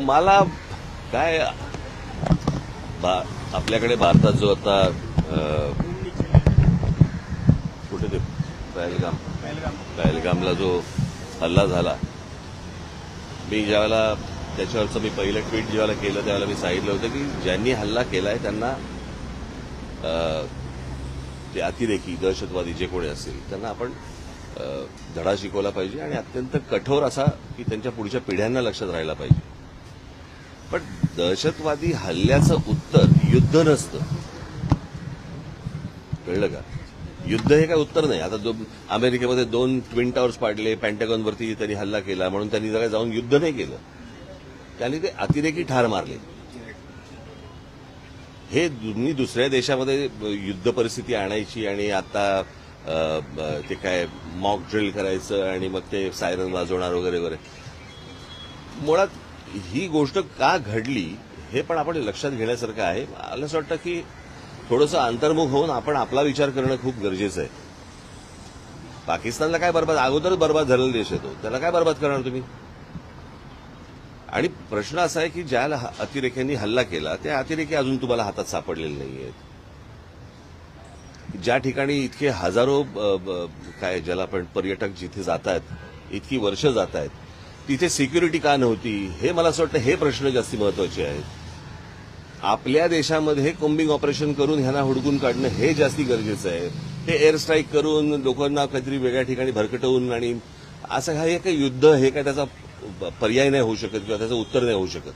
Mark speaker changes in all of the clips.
Speaker 1: मला काय बा आपल्याकडे भारतात जो आता कुठे ते पहलगाम पहलगामला जो हल्ला झाला. मी ज्यावेळेला त्याच्यावरचं मी पहिलं ट्विट ज्यावेळेला केलं त्यावेळेला मी सांगितलं होतं की ज्यांनी हल्ला केलाय त्यांना ते अतिरेकी दहशतवादी जे कोणी असतील त्यांना आपण धडा शिकवला पाहिजे आणि अत्यंत कठोर असा की त्यांच्या पुढच्या पिढ्यांना लक्षात राहायला पाहिजे. पण दहशतवादी हल्ल्याचं उत्तर युद्ध नसतं. कळलं का? युद्ध हे काय उत्तर नाही. आता जो अमेरिकेमध्ये दोन ट्विन टावर्स पाडले पॅन्टॅगॉनवरती त्यांनी हल्ला केला म्हणून त्यांनी जरा जाऊन युद्ध नाही केलं. त्यांनी ते अतिरेकी ठार मारले. हे तुम्ही दुसऱ्या देशामध्ये युद्ध परिस्थिती आणायची आणि आता ते काय मॉक ड्रिल करायचं आणि मग ते सायरन वाजवणार वगैरे वगैरे. मुळात ही गोष्ट का घडली हे पण आपण लक्षात घेण्यासारखं आहे. मला असं वाटतं की थोडंसं अंतर्मुख होऊन आपण आपला विचार करणं खूप गरजेचं आहे. पाकिस्तानला काय बरबाद अगोदरच बरबाद झालेला देश येतो त्याला काय बरबाद करणार तुम्ही? आणि प्रश्न असा आहे की ज्या अतिरेक्यांनी हल्ला केला त्या अतिरेकी अजून तुम्हाला हातात सापडलेले नाही आहेत ज्या ठिकाणी इतके हजारो ब- काय ज्याला आपण पर्यटक जिथे जात आहेत इतकी वर्ष जात आहेत तिथे सिक्युरिटी का नव्हती? हे मला असं वाटतं हे प्रश्न जास्ती महत्त्वाचे आहेत. आपल्या देशामध्ये कोम्बिंग ऑपरेशन करून ह्यांना हुडकून काढणं हे जास्ती गरजेचं आहे. हे एअर स्ट्राईक करून लोकांना काहीतरी वेगळ्या ठिकाणी भरकटवून आणि असं हा हे काही युद्ध हे काय त्याचा पर्याय नाही होऊ शकत किंवा त्याचं उत्तर नाही होऊ शकत.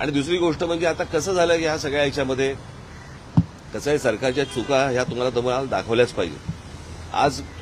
Speaker 1: आणि दुसरी गोष्ट म्हणजे आता कसं झालं की ह्या सगळ्या याच्यामध्ये कसं आहे सरकारच्या चुका ह्या तुम्हाला तुम्हाला दाखवल्याच पाहिजे आज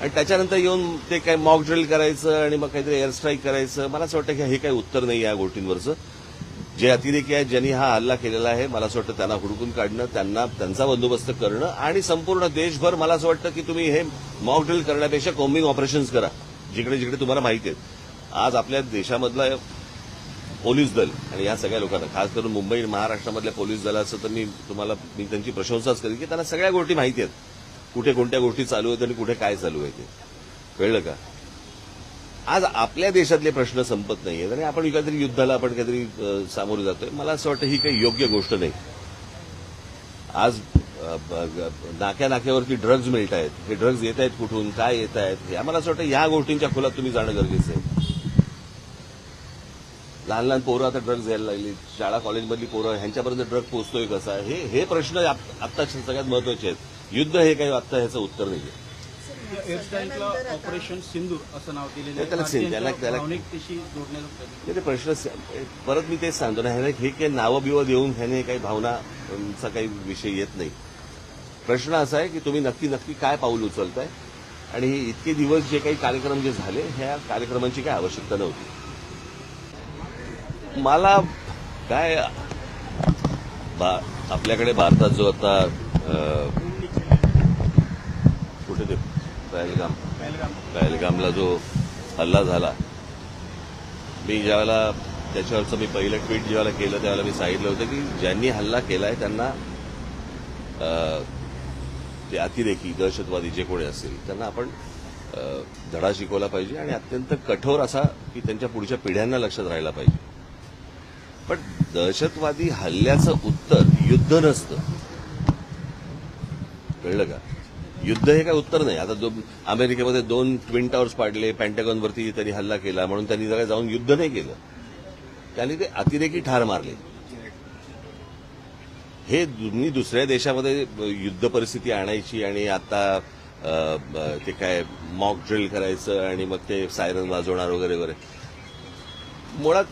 Speaker 1: आणि त्याच्यानंतर येऊन ते काय मॉक ड्रिल करायचं आणि मग काहीतरी एअर स्ट्राईक करायचं मला असं वाटतं की हे काही उत्तर नाही या गोष्टींवरचं. जे अतिरेकी आहेत ज्यांनी हा हल्ला केलेला आहे मला असं वाटतं त्यांना हुडकून काढणं त्यांना त्यांचा बंदोबस्त करणं आणि संपूर्ण देशभर मला असं वाटतं की तुम्ही हे मॉक ड्रिल करण्यापेक्षा कॉम्बिंग ऑपरेशन्स करा जिकडे जिकडे तुम्हाला माहिती आहेत. आज आपल्या देशामधला पोलीस दल आणि या सगळ्या लोकांना खास करून मुंबई आणि महाराष्ट्रामधल्या पोलीस दलाचं तर मी तुम्हाला मी त्यांची प्रशंसाच करेन की त्यांना सगळ्या गोष्टी माहिती आहेत. कुठे कोणत्या गोष्टी चालू आहेत आणि कुठे काय चालू आहे ते. कळलं का? आज आपल्या देशातले प्रश्न संपत नाहीयेत आणि आपण काहीतरी युद्धाला आपण काहीतरी अ, सामोरे जातोय. मला असं वाटतं ही काही योग्य गोष्ट नाही. आज नाक्या नाक्यावरती ड्रग्ज मिळत आहेत. हे ड्रग्ज येत आहेत कुठून? काय येत आहेत? हे आम्हाला असं वाटतं या गोष्टींच्या खोलात तुम्ही जाणं गरजेचं आहे. लहान लहान पोरं आता ड्रग्ज घ्यायला लागली. शाळा कॉलेजमधली पोरं ह्यांच्यापर्यंत ड्रग पोहोचतोय कसा? हे हे प्रश्न आत- आत्ता सगळ्यात महत्त्वाचे आहेत. युद्ध हे काही आत्ता ह्याचं उत्तर नाहीये.
Speaker 2: एअरस्ट्राईकला ऑपरेशन सिंदूर असं नाव दिलेलं आहे.
Speaker 1: त्याला सिं- त्याला-
Speaker 2: भारतीयांच्या
Speaker 1: त्याला-
Speaker 2: भावनिकतेशी जोडण्याचा प्रयत्न
Speaker 1: नाही, ते प्रश्न स- परत मी तेच सांगतो ना ह्याने हे काही नावं बिवं देऊन ह्याने काही भावनाचा काही विषय येत नाही. प्रश्न असा आहे की तुम्ही नक्की नक्की काय पाऊल उचलताय? आणि हे इतके दिवस जे काही कार्यक्रम जे झाले ह्या कार्यक्रमांची काय आवश्यकता नव्हती? मला काय बा आपल्याकडे भारतात जो आता अ, कुठे ते? पहलगाम. पहलगामला जो हल्ला झाला. मी ज्यावेळेला त्याच्यावरचं मी पहिलं ट्विट ज्यावेळेला केलं त्यावेळेला मी सांगितलं होतं की ज्यांनी हल्ला केलाय त्यांना अ, ते अतिरेकी दहशतवादी जे कोणी असतील त्यांना आपण धडा शिकवला पाहिजे आणि अत्यंत कठोर असा की त्यांच्या पुढच्या पिढ्यांना लक्षात राहायला पाहिजे. पण दहशतवादी हल्ल्याचं उत्तर युद्ध नसतं. कळलं का? युद्ध हे काय उत्तर नाही. आता जो अमेरिकेमध्ये दोन ट्विन टावर्स पाडले पॅन्टॅगॉनवरती त्यांनी हल्ला केला म्हणून त्यांनी जरा जाऊन युद्ध नाही केलं. त्यांनी ते अतिरेकी ठार मारले. हे तुम्ही दुसऱ्या देशामध्ये युद्ध परिस्थिती आणायची आणि आता ते काय मॉक ड्रिल करायचं आणि मग ते सायरन वाजवणार वगैरे वगैरे. मुळात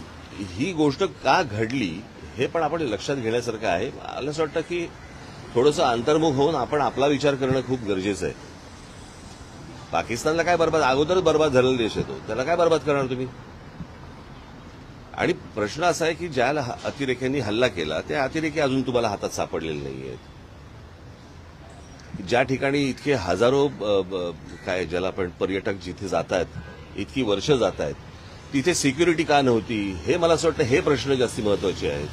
Speaker 1: ही गोष्ट का घडली हे पण आपण लक्षात घेण्यासारखं आहे. मला असं वाटतं की थोडंसं अंतर्मुख होऊन आपण आपला विचार करणं खूप गरजेचं आहे. पाकिस्तानला काय बरबाद अगोदरच बरबाद झालेला देश येतो त्याला काय बरबाद करणार तुम्ही? आणि प्रश्न असा आहे की ज्या अतिरेक्यांनी हल्ला केला त्या अतिरेकी अजून तुम्हाला हातात सापडलेले नाही आहेत ज्या ठिकाणी इतके हजारो काय ज्याला आपण पर्यटक जिथे जात आहेत इतकी वर्ष जात आहेत तिथे सिक्युरिटी का नव्हती? हे मला असं वाटतं हे प्रश्न जास्ती महत्त्वाचे आहेत.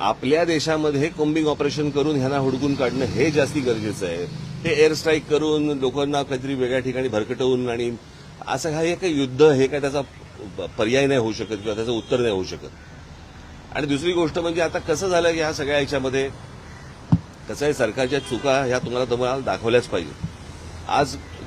Speaker 1: आपल्या देशामध्ये कोम्बिंग ऑपरेशन करून ह्यांना हुडकून काढणं हे जास्ती गरजेचं आहे. हे एअर स्ट्राईक करून लोकांना काहीतरी वेगळ्या ठिकाणी भरकटवून आणि असं हा हे काही युद्ध हे काय त्याचा पर्याय नाही होऊ शकत किंवा त्याचं उत्तर नाही होऊ शकत. आणि दुसरी गोष्ट म्हणजे आता कसं झालं की ह्या सगळ्या ह्याच्यामध्ये कसं आहे सरकारच्या चुका ह्या तुम्हाला तुम्हाला दाखवल्याच पाहिजे आज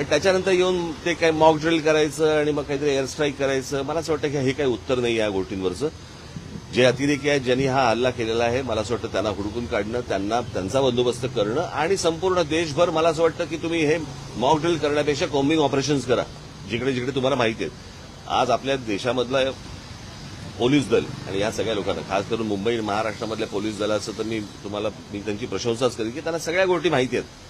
Speaker 1: आणि त्याच्यानंतर येऊन ते काय मॉक ड्रिल करायचं आणि मग काहीतरी एअर स्ट्राईक करायचं मला असं वाटतं की हे काही उत्तर नाही या गोष्टींवरचं. जे अतिरेकी आहेत ज्यांनी हा हल्ला केलेला आहे मला असं वाटतं त्यांना हुडकून काढणं त्यांना त्यांचा बंदोबस्त करणं आणि संपूर्ण देशभर मला असं वाटतं की तुम्ही हे मॉक ड्रिल करण्यापेक्षा कॉम्बिंग ऑपरेशन्स करा जिकडे जिकडे तुम्हाला माहिती आहेत. आज आपल्या देशामधला पोलीस दल आणि या सगळ्या लोकांना खास करून मुंबई आणि महाराष्ट्रामधल्या पोलीस दलाचं तर मी तुम्हाला मी त्यांची प्रशंसाच करेन की त्यांना सगळ्या गोष्टी माहिती आहेत.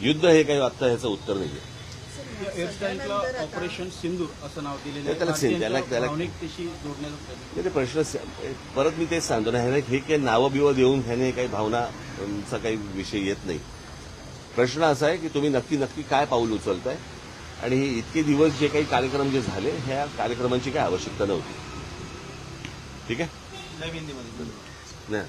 Speaker 1: युद्ध हे काही आत्ता ह्याचं उत्तर
Speaker 2: स्ट्राईकला ऑपरेशन सिंदूर असं नाव दिलेलं आहे.
Speaker 1: त्याला सिं- त्याला-
Speaker 2: भारतीयांच्या
Speaker 1: त्याला-
Speaker 2: भावनिकतेशी जोडण्याचा प्रयत्न
Speaker 1: नाही, ते प्रश्न स- परत मी तेच सांगतो ना ह्याने हे काही नावं बिवं देऊन ह्याने काही भावनाचा काही विषय येत नाही. प्रश्न असा आहे की तुम्ही नक्की नक्की काय पाऊल उचलताय? आणि हे इतके दिवस जे काही कार्यक्रम जे झाले ह्या कार्यक्रमांची काय आवश्यकता नव्हती. ठीक आहे?
Speaker 2: लाईव्ह हिंदीमध्ये
Speaker 1: नाही